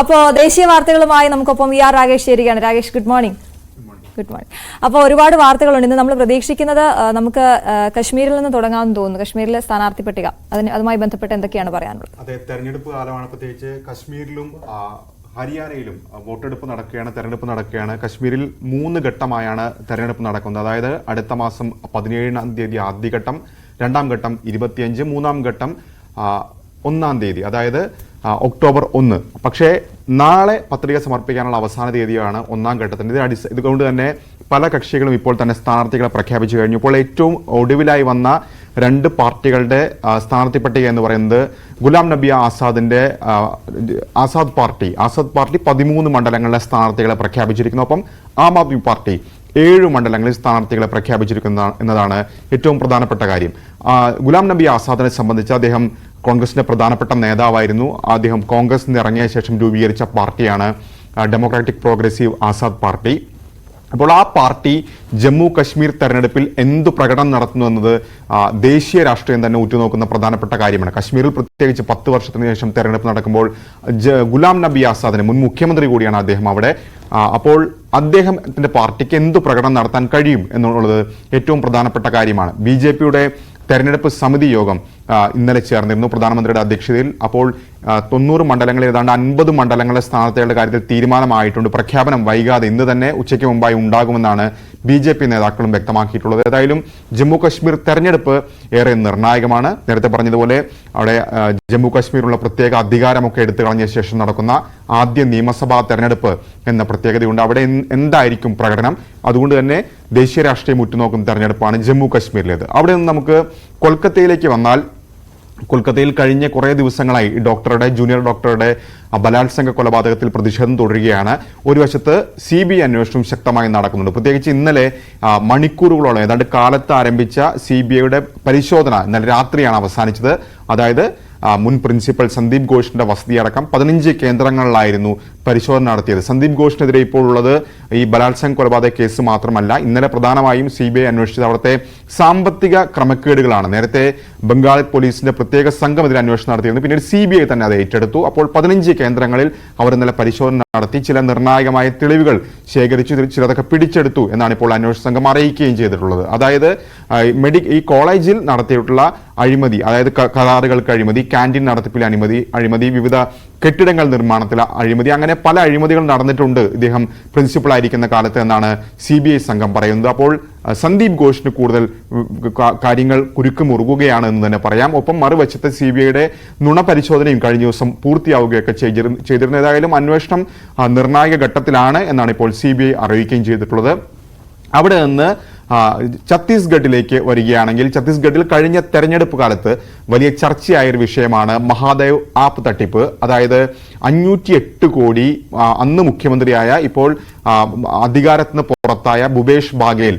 അപ്പോൾ ദേശീയ വാർത്തകളുമായി നമുക്കൊപ്പം വി ആർ രാകേഷ് ചേരുകയാണ്. Rakesh good morning good morning അപ്പോൾ ഒരുപാട് വാർത്തകളുണ്ട്. ഇന്ന് നമ്മൾ പ്രതീക്ഷിക്കുന്നത് നമുക്ക് കശ്മീരിൽ നിന്ന് തുടങ്ങാമെന്ന് തോന്നുന്നു. കശ്മീരിലെ സ്ഥാനാർത്ഥി പട്ടിക. അതിന് അതുമായി ബന്ധപ്പെട്ട് എന്തൊക്കെയാണ് പറയാനുള്ളത്? അതെ തെരഞ്ഞെടുപ്പ് കാലമാണ്. പ്രത്യേകിച്ച് കശ്മീരിലും ഹരിയാനയിലും വോട്ടെടുപ്പ് നടക്കുകയാണ് തെരഞ്ഞെടുപ്പ് നടക്കുകയാണ്. കശ്മീരിൽ മൂന്ന് ഘട്ടമായാണ് തെരഞ്ഞെടുപ്പ് നടക്കുന്നത്. അതായത് അടുത്ത മാസം പതിനേഴാം തീയതി ആദ്യഘട്ടം രണ്ടാം ഘട്ടം ഇരുപത്തിയഞ്ച് മൂന്നാം ഘട്ടം ഒന്നാം തീയതി. അതായത് ഒക്ടോബർ ഒന്ന്. പക്ഷേ നാളെ പത്രിക സമർപ്പിക്കാനുള്ള അവസാന തീയതിയാണ് ഒന്നാം ഘട്ടത്തിന് ഇത് അടിസ്ഥ ഇതുകൊണ്ട് തന്നെ പല കക്ഷികളും ഇപ്പോൾ തന്നെ സ്ഥാനാർത്ഥികളെ പ്രഖ്യാപിച്ചു കഴിഞ്ഞു. ഇപ്പോൾ ഏറ്റവും ഒടുവിലായി വന്ന രണ്ട് പാർട്ടികളുടെ സ്ഥാനാർത്ഥി പട്ടിക എന്ന് പറയുന്നത് ഗുലാം നബി ആസാദിന്റെ ആസാദ് പാർട്ടി. ആസാദ് പാർട്ടി പതിമൂന്ന് മണ്ഡലങ്ങളിലെ സ്ഥാനാർത്ഥികളെ പ്രഖ്യാപിച്ചിരിക്കുന്നു. അപ്പം ആം ആദ്മി പാർട്ടി ഏഴ് മണ്ഡലങ്ങളിൽ സ്ഥാനാർത്ഥികളെ പ്രഖ്യാപിച്ചിരിക്കുന്ന എന്നതാണ് ഏറ്റവും പ്രധാനപ്പെട്ട കാര്യം. ഗുലാം നബി ആസാദിനെ സംബന്ധിച്ച് അദ്ദേഹം കോൺഗ്രസിന്റെ പ്രധാനപ്പെട്ട നേതാവായിരുന്നു. അദ്ദേഹം കോൺഗ്രസ് നിന്ന് ഇറങ്ങിയ ശേഷം രൂപീകരിച്ച പാർട്ടിയാണ് ഡെമോക്രാറ്റിക് പ്രോഗ്രസീവ് ആസാദ് പാർട്ടി അപ്പോൾ ആ പാർട്ടി ജമ്മു കശ്മീർ തെരഞ്ഞെടുപ്പിൽ എന്ത് പ്രകടനം നടത്തുന്നു എന്നത് ദേശീയ രാഷ്ട്രീയം തന്നെ ഉറ്റുനോക്കുന്ന പ്രധാനപ്പെട്ട കാര്യമാണ്. കശ്മീരിൽ പ്രത്യേകിച്ച് പത്ത് വർഷത്തിന് ശേഷം തെരഞ്ഞെടുപ്പ് നടക്കുമ്പോൾ ഗുലാം നബി ആസാദിന് മുൻ മുഖ്യമന്ത്രി കൂടിയാണ് അദ്ദേഹം അവിടെ. അപ്പോൾ അദ്ദേഹത്തിന്റെ പാർട്ടിക്ക് എന്ത് പ്രകടനം നടത്താൻ കഴിയും എന്നുള്ളത് ഏറ്റവും പ്രധാനപ്പെട്ട കാര്യമാണ്. ബി ജെ പിയുടെ തെരഞ്ഞെടുപ്പ് സമിതി യോഗം ഇന്നലെ ചേർന്നിരുന്നു പ്രധാനമന്ത്രിയുടെ അധ്യക്ഷതയിൽ. അപ്പോൾ തൊണ്ണൂറ് മണ്ഡലങ്ങളിൽ ഏതാണ്ട് അൻപത് മണ്ഡലങ്ങളിലെ സ്ഥാനാർത്ഥികളുടെ കാര്യത്തിൽ തീരുമാനമായിട്ടുണ്ട്. പ്രഖ്യാപനം വൈകാതെ ഇന്ന് തന്നെ ഉച്ചയ്ക്ക് മുമ്പായി ഉണ്ടാകുമെന്നാണ് ബി ജെ പി നേതാക്കളും വ്യക്തമാക്കിയിട്ടുള്ളത്. ഏതായാലും ജമ്മു കശ്മീർ തെരഞ്ഞെടുപ്പ് ഏറെ നിർണായകമാണ്. നേരത്തെ പറഞ്ഞതുപോലെ അവിടെ ജമ്മു കശ്മീരിലുള്ള പ്രത്യേക അധികാരമൊക്കെ എടുത്തു കളഞ്ഞ ശേഷം നടക്കുന്ന ആദ്യ നിയമസഭാ തെരഞ്ഞെടുപ്പ് എന്ന പ്രത്യേകതയുണ്ട്. അവിടെ എന്തായിരിക്കും പ്രകടനം? അതുകൊണ്ട് തന്നെ ദേശീയ രാഷ്ട്രീയം ഉറ്റുനോക്കുന്ന തെരഞ്ഞെടുപ്പാണ് ജമ്മു കശ്മീരിലേത് അവിടെ നിന്ന് നമുക്ക് കൊൽക്കത്തയിലേക്ക് വന്നാൽ കൊൽക്കത്തയിൽ കഴിഞ്ഞ കുറേ ദിവസങ്ങളായി ഡോക്ടറുടെ ജൂനിയർ ഡോക്ടറുടെ ബലാത്സംഗ കൊലപാതകത്തിൽ പ്രതിഷേധം തുടരുകയാണ്. ഒരു വശത്ത് സി ബി അന്വേഷണം ശക്തമായി നടക്കുന്നുണ്ട്. പ്രത്യേകിച്ച് ഇന്നലെ മണിക്കൂറുകളോളം ഏതാണ്ട് കാലത്ത് ആരംഭിച്ച സി ബി ഐയുടെ പരിശോധന ഇന്നലെ രാത്രിയാണ് അവസാനിച്ചത്. അതായത് മുൻ പ്രിൻസിപ്പൽ സന്ദീപ് ഘോഷിന്റെ വസതിയടക്കം പതിനഞ്ച് കേന്ദ്രങ്ങളിലായിരുന്നു പരിശോധന നടത്തിയത്. സന്ദീപ് ഘോഷിനെതിരെ ഇപ്പോൾ ഉള്ളത് ഈ ബലാത്സംഗ കൊലപാതക കേസ് മാത്രമല്ല ഇന്നലെ പ്രധാനമായും സി ബി ഐ അന്വേഷിച്ചത് അവിടുത്തെ സാമ്പത്തിക ക്രമക്കേടുകളാണ്. നേരത്തെ ബംഗാൾ പോലീസിന്റെ പ്രത്യേക സംഘം ഇതിൽ അന്വേഷണം നടത്തിയിരുന്നു. പിന്നീട് സി ബി ഐ തന്നെ അത് ഏറ്റെടുത്തു. അപ്പോൾ പതിനഞ്ച് കേന്ദ്രങ്ങളിൽ അവർ ഇന്നലെ പരിശോധന നടത്തി. ചില നിർണായകമായ തെളിവുകൾ ശേഖരിച്ചു ചിലതൊക്കെ പിടിച്ചെടുത്തു എന്നാണ് ഇപ്പോൾ അന്വേഷണ സംഘം അറിയിക്കുകയും ചെയ്തിട്ടുള്ളത്. അതായത് മെഡി ഈ കോളേജിൽ നടത്തിയിട്ടുള്ള അഴിമതി അതായത് കരാറുകൾക്ക് അഴിമതി ക്യാന്റീൻ നടത്തിപ്പിലെ അഴിമതി അഴിമതി വിവിധ കെട്ടിടങ്ങൾ നിർമ്മാണത്തിലെ അഴിമതി. അങ്ങനെ പല അഴിമതികൾ നടന്നിട്ടുണ്ട് ഇദ്ദേഹം പ്രിൻസിപ്പൾ ആയിരിക്കുന്ന കാലത്ത് എന്നാണ് സി ബി ഐ സംഘം പറയുന്നത്. അപ്പോൾ സന്ദീപ് ഘോഷിന് കൂടുതൽ കാര്യങ്ങൾ കുരുക്ക് മുറുകുകയാണ് എന്ന് തന്നെ പറയാം. ഒപ്പം മറുവശത്ത് സി ബി ഐയുടെ നുണ പരിശോധനയും കഴിഞ്ഞ ദിവസം പൂർത്തിയാവുകയൊക്കെ ചെയ്തിരുന്നു. ഏതായാലും അന്വേഷണം നിർണായക ഘട്ടത്തിലാണ് എന്നാണ് ഇപ്പോൾ സി ബി ഐ അറിയിക്കുകയും ചെയ്തിട്ടുള്ളത്. അവിടെ നിന്ന് ഛത്തീസ്ഗഡിലേക്ക് വരികയാണെങ്കിൽ ഛത്തീസ്ഗഡിൽ കഴിഞ്ഞ തെരഞ്ഞെടുപ്പ് കാലത്ത് വലിയ ചർച്ചയായ ഒരു വിഷയമാണ് മഹാദേവ് ആപ്പ് തട്ടിപ്പ്. അതായത് അഞ്ഞൂറ്റി എട്ട് കോടി അന്ന് മുഖ്യമന്ത്രിയായ ഇപ്പോൾ അധികാരത്തിന് പുറത്തായ ഭൂപേഷ് ബാഗേൽ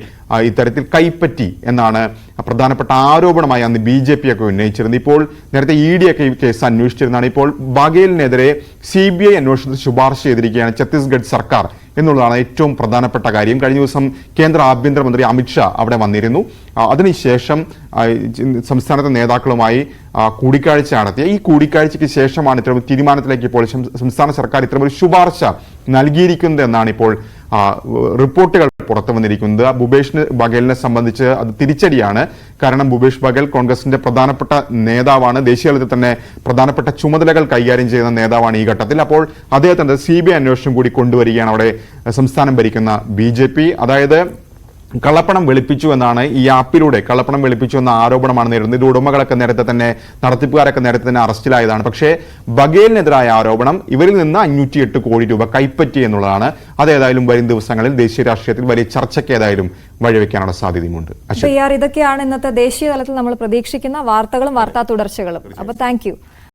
ഇത്തരത്തിൽ കൈപ്പറ്റി എന്നാണ് പ്രധാനപ്പെട്ട ആരോപണമായി അന്ന് ബി ജെ പി ഒക്കെ ഉന്നയിച്ചിരുന്നത്. ഇപ്പോൾ നേരത്തെ ഇ ഡി ഒക്കെ കേസ് അന്വേഷിച്ചിരുന്നതാണ്. ഇപ്പോൾ ബഗേലിനെതിരെ സി ബി ഐ അന്വേഷണത്തിന് ശുപാർശ ചെയ്തിരിക്കുകയാണ് ഛത്തീസ്ഗഡ് സർക്കാർ എന്നുള്ളതാണ് ഏറ്റവും പ്രധാനപ്പെട്ട കാര്യം. കഴിഞ്ഞ ദിവസം കേന്ദ്ര ആഭ്യന്തരമന്ത്രി അമിത്ഷാ അവിടെ വന്നിരുന്നു. അതിനുശേഷം സംസ്ഥാനത്തെ നേതാക്കളുമായി കൂടിക്കാഴ്ച നടത്തിയ ഈ കൂടിക്കാഴ്ചയ്ക്ക് ശേഷമാണ് ഇത്തരം തീരുമാനത്തിലേക്ക് ഇപ്പോൾ സംസ്ഥാന സർക്കാർ ഇത്തരമൊരു ശുപാർശ നൽകിയിരിക്കുന്നത് എന്നാണ് ഇപ്പോൾ റിപ്പോർട്ടുകൾ പുറത്തു വന്നിരിക്കുന്നത്. ഭൂപേഷ് ബഗേലിനെ സംബന്ധിച്ച് അത് തിരിച്ചടിയാണ്. കാരണം ഭൂപേഷ് ബഗേൽ കോൺഗ്രസിന്റെ പ്രധാനപ്പെട്ട നേതാവാണ്. ദേശീയതലത്തിൽ തന്നെ പ്രധാനപ്പെട്ട ചുമതലകൾ കൈകാര്യം ചെയ്യുന്ന നേതാവാണ് ഈ ഘട്ടത്തിൽ. അപ്പോൾ അദ്ദേഹത്തിന്റെ സി ബി അന്വേഷണം കൂടി കൊണ്ടുവരികയാണ് അവിടെ സംസ്ഥാനം ഭരിക്കുന്ന ബി അതായത് കള്ളപ്പണം വെളുപ്പിച്ചു എന്നാണ് ഈ ആപ്പിലൂടെ കള്ളപ്പണം വെളുപ്പിച്ചു എന്ന ആരോപണമാണ് നേരിടുന്നത്. ഇത് ഉടമകളൊക്കെ നേരത്തെ തന്നെ നടത്തിപ്പുകാരൊക്കെ നേരത്തെ തന്നെ അറസ്റ്റിലായതാണ്. പക്ഷേ ബഗേലിനെതിരായ ആരോപണം ഇവരിൽ നിന്ന് അഞ്ഞൂറ്റി എട്ട് കോടി രൂപ കൈപ്പറ്റി എന്നുള്ളതാണ്. അതേതായാലും വരും ദിവസങ്ങളിൽ ദേശീയ രാഷ്ട്രീയത്തിൽ വലിയ ചർച്ചയ്ക്ക് ഏതായാലും വഴിവെക്കാനുള്ള സാധ്യതയുമുണ്ട്. ഇതൊക്കെയാണ് ഇന്നത്തെ ദേശീയ തലത്തിൽ നമ്മൾ പ്രതീക്ഷിക്കുന്ന വാർത്തകളും വാർത്താ തുടർച്ചകളും. അപ്പൊ താങ്ക്